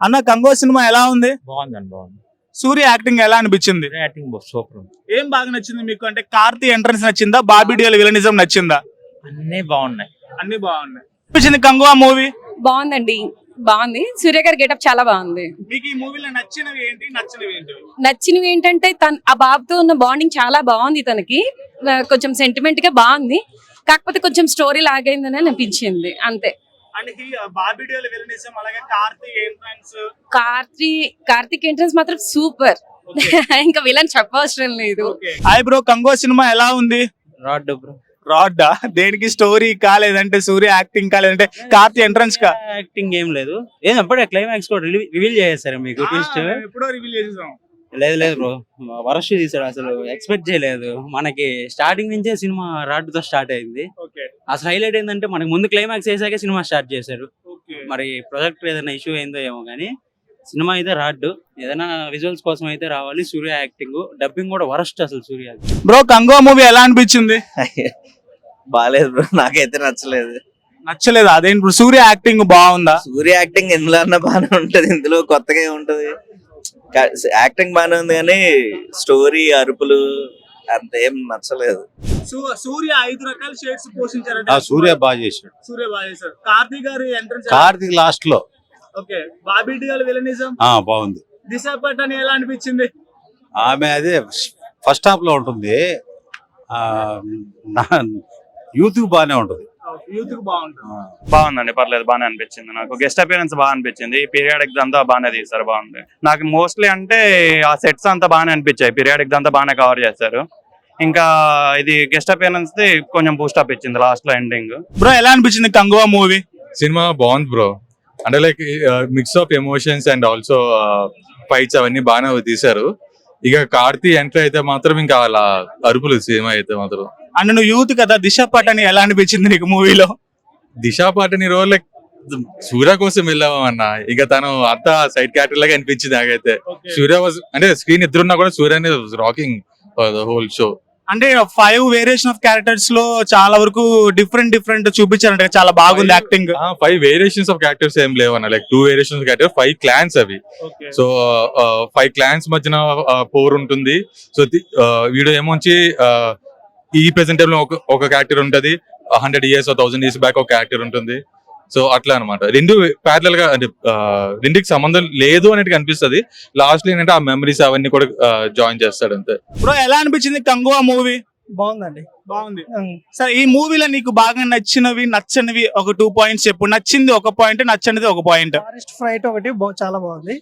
అన్న Congo cinema ఎలా ఉంది? బాగుందండి బాగుంది. సూర్య యాక్టింగ్ ఎలా అనిపించింది? యాక్టింగ్ సూపర్ ఏం బాగా నచ్చింది మీకు? అంటే కార్తీ ఎంట్రన్స్ నచ్చిందా? బాబీ డియోల్ విలనిజం నచ్చిందా? అన్నీ బాగున్నాయి. అన్ని బాగున్నాయి. అనిపించింది కంగువా మూవీ? బాగుందండి. బాగుంది. సూర్య గారి గెటప్ చాలా బాగుంది. మీకు ఈ మూవీలో నచ్చినవి ఏంటి? నచ్చినవి ఏంటి? నచ్చినవి ఏంటంటే తన ఆ బాబుతో ఉన్న బాండింగ్ చాలా బాగుంది తనకి. ఆ, కొంచెం సెంటిమెంట్గా బాగుంది. కాకపోతే కొంచెం స్టోరీ లాగైందని అనిపించింది. అంతే. విలనిజం అలాగే ఎంట్రన్స్ కార్తిక్ ఎంట్రన్స్ మాత్రం సూపర్. ఇంకా విలన్ చెప్పవసరం లేదు. హాయ్ బ్రో కంగో సినిమా ఎలా ఉంది? రాడ్ బ్రో రాడ్డా? దేనికి స్టోరీ కాలేదంటే సూర్య యాక్టింగ్ కాలేదంటే కార్తీ ఎంట్రన్స్ కా? యాక్టింగ్ ఏం లేదు. ఏం అప్పుడే క్లైమాక్స్ కూడా రివీల్ చేసేసారు మీకు? ట్విస్ట్ ఎప్పుడో రివీల్ చేసేసాం. లేదు లేదు బ్రో వరస్ట్ తీసాడు అసలు. ఎక్స్పెక్ట్ చేయలేదు. మనకి స్టార్టింగ్ నుంచే సినిమా రాడ్తో స్టార్ట్ అయింది. ఓకే. అసలు హైలైట్ ఏంటంటే మనకి ముందు క్లైమాక్స్ వేసాకే సినిమా స్టార్ట్ చేశారు. ఓకే. మరి ప్రొజెక్ట్ ఏదైనా ఇష్యూ అయిందో ఏమో కానీ సినిమా అయితే రాడ్డు. ఏదైనా విజువల్స్ కోసం అయితే రావాలి. సూర్య యాక్టింగ్ డబ్బింగ్ కూడా వరస్ట్ అసలు సూర్య. బ్రో కంగో మూవీ ఎలా అనిపించింది? బాగాలేదు బ్రో నాకైతే నచ్చలేదు. నచ్చలేదు? అదేంటి బ్రో సూర్య యాక్టింగ్ బాగుందా? సూర్య యాక్టింగ్ ఎందులో అన్న బాగానే ఉంటది. ఇందులో కొత్తగా ఏముంటది? యాక్టింగ్ బాగానే ఉంది కానీ స్టోరీ అరుపులు అంత ఏం నచ్చలేదు. సూ- సూర్య ఐదు రకాల షేడ్స్ పోషించారంటే. ఆ సూర్య బాగా చేశాడు. సూర్య బాగా చేశారు కార్తీక్ గారి ఎంట్రన్స్ కార్తీక్ లాస్ట్లో ఓకే. బాబీ డియోల్ విలనిజం ఆ బాగుంది. దిశ పట్టని ఎలా అనిపించింది? ఆమె అదే ఫస్ట్ హాఫ్లో ఉంటుంది. ఆ యూత్ బాగానే ఉంటుంది. బాగుందండి పర్లేదు బాగానే అనిపించింది నాకు. గెస్ట్ అపియరెన్స్ బాగా అనిపించింది. పీరియాడిక్ అంతా బాగానే తీస్తారు బాగుంది. నాకు మోస్ట్లీ అంటే ఆ సెట్స్ అంతా బాగానే అనిపించాయి. పీరియాడిక్ అంతా బాగానే కవర్ చేశారు. ఇంకా ఇది గెస్ట్ అపియరెన్స్ ది కొంచెం బూస్టప్ ఇచ్చింది లాస్ట్లో ఎండింగ్ బ్రో ఎలా అనిపించింది కంగువా మూవీ సినిమా బాగుంది బ్రో అంటే like mix of emotions and also fights అవన్నీ బాగానే తీశారు. ఇక కార్తీ ఎంట్రీ అయితే మాత్రం ఇంకా అలా అరుపులు సినిమా అయితే మాత్రం. అండ్ నువ్వు యూత్ కదా దిశ పట్టని ఎలా అనిపించింది నీకు మూవీలో? దిశా పాటని రోజు లైక్ సూర్య కోసం వెళ్ళాము అన్న? ఇక తను అంతా సైడ్ క్యారెక్టర్ లాగా అనిపించింది నాకైతే. సూర్య వాజ్ అంటే స్క్రీన్ ఇద్దరున్నా కూడా సూర్య రాకింగ్ హోల్ షో అంటే ఫైవ్ వేరియేషన్ ఆఫ్ క్యారెక్టర్స్లో చాలా వరకు డిఫరెంట్ డిఫరెంట్ చూపించారంట చాలా బాగుంది acting five variations of characters ఏం లేవు అన్న. Like two variations character five clans అవి. సో ఫైవ్ క్లాన్స్ మధ్యన పోర్ ఉంటుంది. సో వీడు ఏమొచ్చి ఈ ప్రెసెంట్ టైం లో ఒక ఒక క్యారెక్టర్ ఉంటది. Hundred years thousand years back ఒక క్యారెక్టర్ ఉంటుంది. సో అట్లా అన్నమాట. రెండు ప్యారల్గా అంటే రెండికి సంబంధం లేదు అనేది అనిపిస్తది లాస్ట్ ఏంటంటే ఆ మెమరీస్ అవన్నీ కూడా జాయిన్ చేస్తాడు అంతే. బ్రో ఎలా అనిపించింది కంగువా మూవీ బాగుందండి. బాగుంది. సరే ఈ మూవీలో నీకు బాగా నచ్చినవి నచ్చనివి ఒక టూ పాయింట్స్ చెప్పు. నచ్చింది ఒక పాయింట్ నచ్చనిది ఒక పాయింట్ ఫారెస్ట్ ఫ్రైట్ ఒకటి చాలా బాగుంది.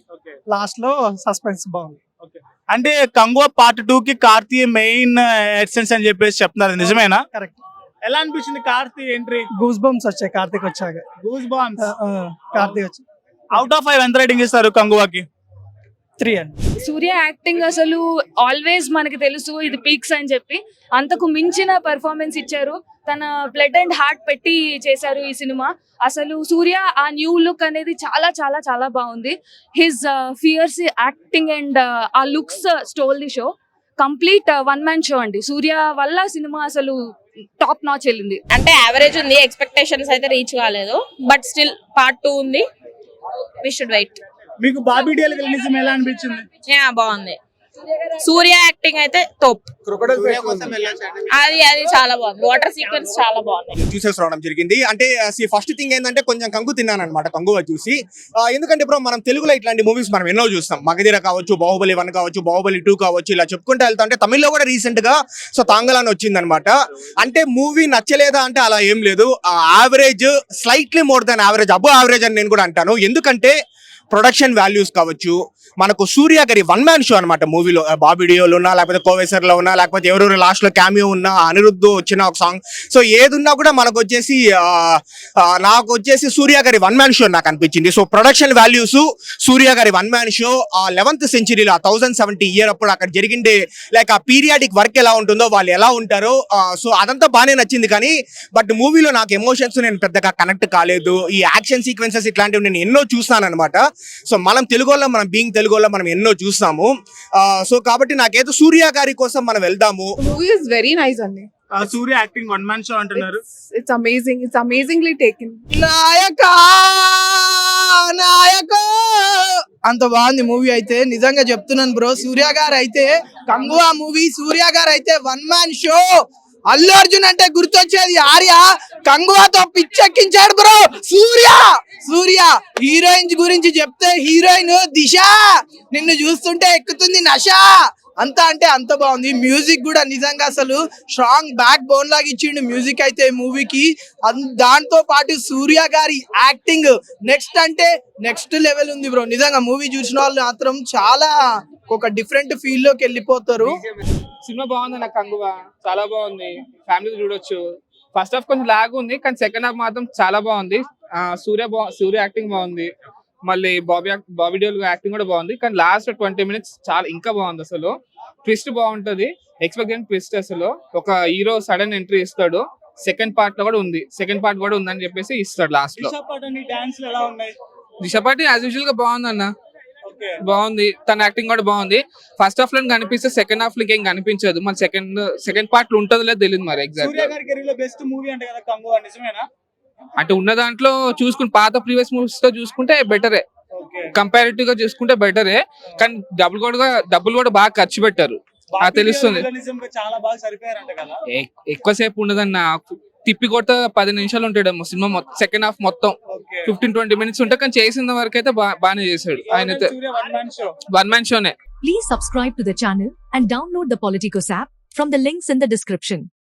లాస్ట్లో సస్పెన్స్ బాగుంది. అంటే కంగువా పార్ట్ టూ కి కార్తీ మెయిన్ ఎసెన్స్ అని చెప్పేసి చెప్తున్నారు. నిజమేనా? కరెక్ట్ ఎలా అనిపించింది కార్తీ ఎంట్రీ గూస్ బంప్స్ వచ్చాయి కార్తీక్ వచ్చాక. గూస్ బాంబ్స్ కార్తీక్ వచ్చి. అవుట్ ఆఫ్ ఫైవ్ ఎంత రేటింగ్ ఇస్తారు కంగువాకి? త్రీ అండి. సూర్య యాక్టింగ్ అసలు ఆల్వేస్ మనకి తెలుసు ఇది పీక్స్ అని చెప్పి. అంతకు మించిన పెర్ఫార్మెన్స్ ఇచ్చారు. తన బ్లడ్ అండ్ హార్ట్ పెట్టి చేశారు ఈ సినిమా. అసలు సూర్య ఆ న్యూ లుక్ అనేది చాలా చాలా చాలా బాగుంది. హిజ్ ఫియర్స్ యాక్టింగ్ అండ్ ఆ looks stole the show complete one man show అండి. సూర్య వల్ల సినిమా అసలు టాప్ నాచ్ వెళ్ళింది. అంటే యావరేజ్ ఉంది ఎక్స్పెక్టేషన్స్ అయితే రీచ్ కాలేదు. బట్ స్టిల్ పార్ట్ టూ ఉంది. వి షుడ్ వెయిట్ మీకు బాబీ డియల్ విలనిజం ఎలా అనిపించింది? బాగుంది. సూర్య యాక్టింగ్ అయితే తోప్. అది అది చాలా బాగుంది. వాటర్ సీక్వెన్స్ చాలా బాగుంది. చూసేసి రావడం జరిగింది. అంటే ఫస్ట్ థింగ్ ఏంటంటే కొంచెం కంగు తిన్నాను అనమాట కంగువ చూసి. ఎందుకంటే ఇప్పుడు మనం తెలుగులో ఇట్లాంటి మూవీస్ మనం ఎన్నో చూస్తాం. మగధీర కావచ్చు బాహుబలి వన్ కావచ్చు బాహుబలి టూ కావచ్చు ఇలా చెప్పుకుంటూ వెళ్తా అంటే తమిళ్ళో కూడా రీసెంట్గా సో తాంగలాన్ వచ్చింది అనమాట అంటే మూవీ నచ్చలేదా అంటే అలా ఏం లేదు. Average slightly more than average above average అని నేను కూడా అంటాను. ఎందుకంటే ప్రొడక్షన్ వాల్యూస్ కావచ్చు మనకు సూర్య గారి వన్ మ్యాన్ షో అనమాట మూవీలో బాబీడియోలు ఉన్నా లేకపోతే కోవేశ్వర్లో ఉన్నా లేకపోతే ఎవరెవరు లాస్ట్లో క్యామియో ఉన్నా అనిరుద్ధు వచ్చిన ఒక సాంగ్ సో ఏదున్నా కూడా మనకు వచ్చేసి నాకు వచ్చేసి సూర్య గారి వన్ మ్యాన్ షో నాకు అనిపించింది. సో ప్రొడక్షన్ వాల్యూస్ సూర్య గారి వన్ మ్యాన్ షో ఆ లెవెన్త్ సెంచరీలో ఆ థౌసండ్ సెవెంటీ ఇయర్ అప్పుడు అక్కడ జరిగిండే లైక్ ఆ పీరియాడిక్ వర్క్ ఎలా ఉంటుందో వాళ్ళు ఎలా ఉంటారో సో అదంతా బాగానే నచ్చింది కానీ బట్ మూవీలో నాకు ఎమోషన్స్ నేను పెద్దగా కనెక్ట్ కాలేదు. ఈ యాక్షన్ సీక్వెన్సెస్ ఇట్లాంటివి నేను ఎన్నో చూస్తాను అనమాట సో మనం తెలుగు వాళ్ళం మనం బీయింగ్ తెలుగు వాళ్ళం మనం ఎన్నో చూస్తాము. సో కాబట్టి నాకేదో సూర్య గారి కోసం మనం వెళ్దాము. మూవీ ఇస్ వెరీ నైస్ అండి Suriya acting one man show అంటున్నారు. It's amazing it's amazingly taking నాయక నాయక! అంత బాగుంది మూవీ అయితే నిజంగా చెప్తున్నాను బ్రో సూర్య గారు అయితే కంగువా మూవీ సూర్య గారు అయితే one man show Allu Arjun అంటే గుర్తొచ్చేది ఆర్య కంగువాతో పిచ్చెక్కించాడు బ్రో సూర్య! సూర్య హీరోయిన్స్ గురించి చెప్తే హీరోయిన్ దిశ. నిన్ను చూస్తుంటే ఎక్కుతుంది నష అంత అంటే అంత బాగుంది. మ్యూజిక్ కూడా నిజంగా అసలు స్ట్రాంగ్ బ్యాక్ బోన్ లాగా ఇచ్చిండు మ్యూజిక్ అయితే మూవీకి. దాంతో పాటు సూర్య గారి యాక్టింగ్ నెక్స్ట్ అంటే నెక్స్ట్ లెవెల్ ఉంది బ్రో. నిజంగా మూవీ చూసిన వాళ్ళు మాత్రం చాలా ఒక డిఫరెంట్ ఫీల్లోకి వెళ్ళిపోతారు. సినిమా బాగుంది నాకు కంగువ. చాలా బాగుంది. ఫ్యామిలీ చూడొచ్చు. ఫస్ట్ హాఫ్ కొంచెం లాగ్ ఉంది కానీ సెకండ్ హాఫ్ మాత్రం చాలా బాగుంది. సూర్య సూర్య యాక్టింగ్ బాగుంది. మళ్ళీ బాబీ బాబీ డియోల్ యాక్టింగ్ కూడా బాగుంది. కానీ లాస్ట్ ట్వంటీ మినిట్స్ చాలా ఇంకా బాగుంది అసలు. ట్విస్ట్ బాగుంటది. ఎక్స్పెక్ట్ ట్విస్ట్ అసలు. ఒక హీరో సడన్ ఎంట్రీ ఇస్తాడు. సెకండ్ పార్ట్లో కూడా ఉంది. సెకండ్ పార్ట్ కూడా ఉందని చెప్పేసి ఇస్తాడు లాస్ట్లో. దిశా దిశపాటి యాజ్ యూజువల్గా బాగుంది అన్న. బాగుంది. తన యాక్టింగ్ కూడా బాగుంది. ఫస్ట్ హాఫ్లో కనిపిస్తే సెకండ్ హాఫ్లో ఇంకేం కనిపించదు. మరి సెకండ్ సెకండ్ పార్ట్లో ఉంటుందో లేదో తెలియదు మరి ఎగ్జాక్ట్ బెస్ట్ మూవీ అంటే కదా నిజమేనా? అంటే ఉన్న దాంట్లో చూసుకుని పాత ప్రీవియస్ మూవీస్తో చూసుకుంటే బెటరే. కంపారిటివ్గా చూసుకుంటే బెటరే. కానీ డబ్బులు కూడా డబ్బులు కూడా బాగా ఖర్చు పెట్టారు. ఆ, తెలుస్తుంది. నిజంగా చాలా బాగా సరిపోయారంట కదా? ఎ- ఎక్కువసేపు ఉండదన్న తిప్పి కొట్ట పది నిమిషాలు ఉంటాడేమో సినిమా మొత్తం సెకండ్ హాఫ్ మొత్తం. ఫిఫ్టీన్ ట్వంటీ మినిట్స్ ఉంటే కానీ చేసిన వరకు అయితే బాగానే చేశాడు. ఆయన one man show. One man షోనే. Please subscribe to the channel and download the Politicos app from the links in the description.